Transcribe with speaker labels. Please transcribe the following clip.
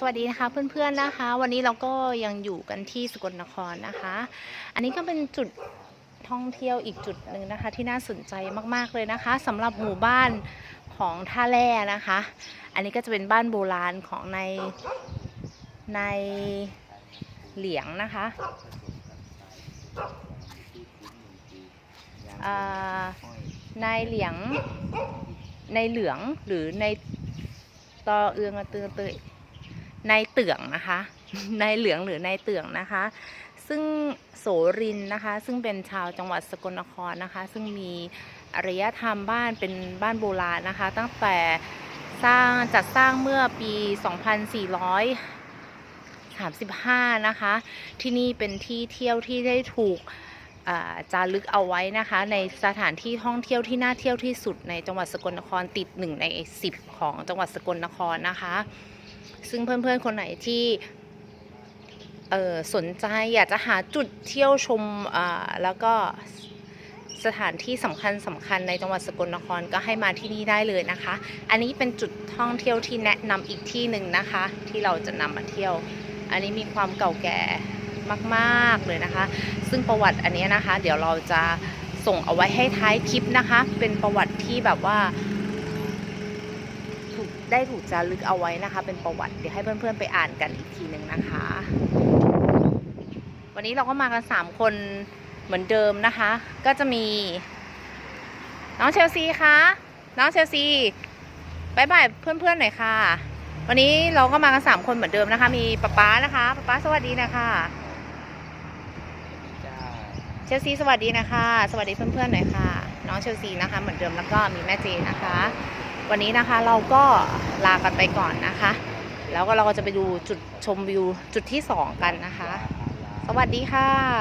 Speaker 1: สวัสดีนะคะเพื่อนๆนะคะ วันนี้เราก็ยังอยู่กันที่สกลนครนะคะ อันนี้ก็เป็นจุดท่องเที่ยวอีกจุดหนึ่งนะคะ ที่น่าสนใจมากๆเลยนะคะสำหรับหมู่บ้านของท่าแร่นะคะ อันนี้ก็จะเป็นบ้านโบราณของในในเหลียงนะคะอ่านเหลียงในเหลืองหรือในตอเอืองเตือเตย นายเตื่องนะคะนายเหลืองหรือนายเตื่องนะคะ ซึ่งโสรินนะคะ ซึ่งเป็นชาวจังหวัดสกลนครนะคะ ซึ่งมีอารยธรรมบ้านเป็นบ้านโบราณนะคะ ตั้งแต่สร้างจัดสร้างเมื่อปี 2435 นะคะ ที่นี่เป็นที่เที่ยวที่ได้ถูกจารึกเอาไว้นะคะ ในสถานที่ท่องเที่ยวที่น่าเที่ยวที่สุดในจังหวัดสกลนครติดหนึ่งใน 10 ของจังหวัดสกลนครนะคะ ซึ่งเพื่อนๆคนไหนที่สนใจอยากจะหาจุดเที่ยวชมแล้วก็สถานที่สำคัญสำคัญในจังหวัดสกลนครก็ให้มาที่นี่ได้เลยนะคะ อันนี้เป็นจุดท่องเที่ยวที่แนะนำอีกที่หนึ่งนะคะ ที่เราจะนำมาเที่ยว อันนี้มีความเก่าแก่มากๆเลยนะคะ ซึ่งประวัติอันนี้นะคะ เดี๋ยวเราจะส่งเอาไว้ให้ท้ายคลิปนะคะ เป็นประวัติที่แบบว่า ได้ถูกจารึกเอาไว้นะคะ เป็นประวัติเดี๋ยวให้เพื่อนๆไปอ่านกันอีกทีหนึ่งนะคะ วันนี้เราก็มากันสามคนเหมือนเดิมนะคะ ก็จะมี น้องเชลซีคะน้องเชลซีบายบายเพื่อนๆหน่อยค่ะ วันนี้เราก็มากันสามคนเหมือนเดิมนะคะ มีป๊าป๊านะคะป๊าป๊าสวัสดีนะคะเชลซีสวัสดีนะคะ สวัสดีเพื่อนๆหน่อยค่ะ น้องเชลซีนะคะ เหมือนเดิมแล้วก็มีแม่เจนะคะ วันนี้นะคะเราก็ลากันไปก่อนนะคะ แล้วก็เราก็จะไปดูจุดชมวิวจุดที่สองกันนะคะ สวัสดีค่ะ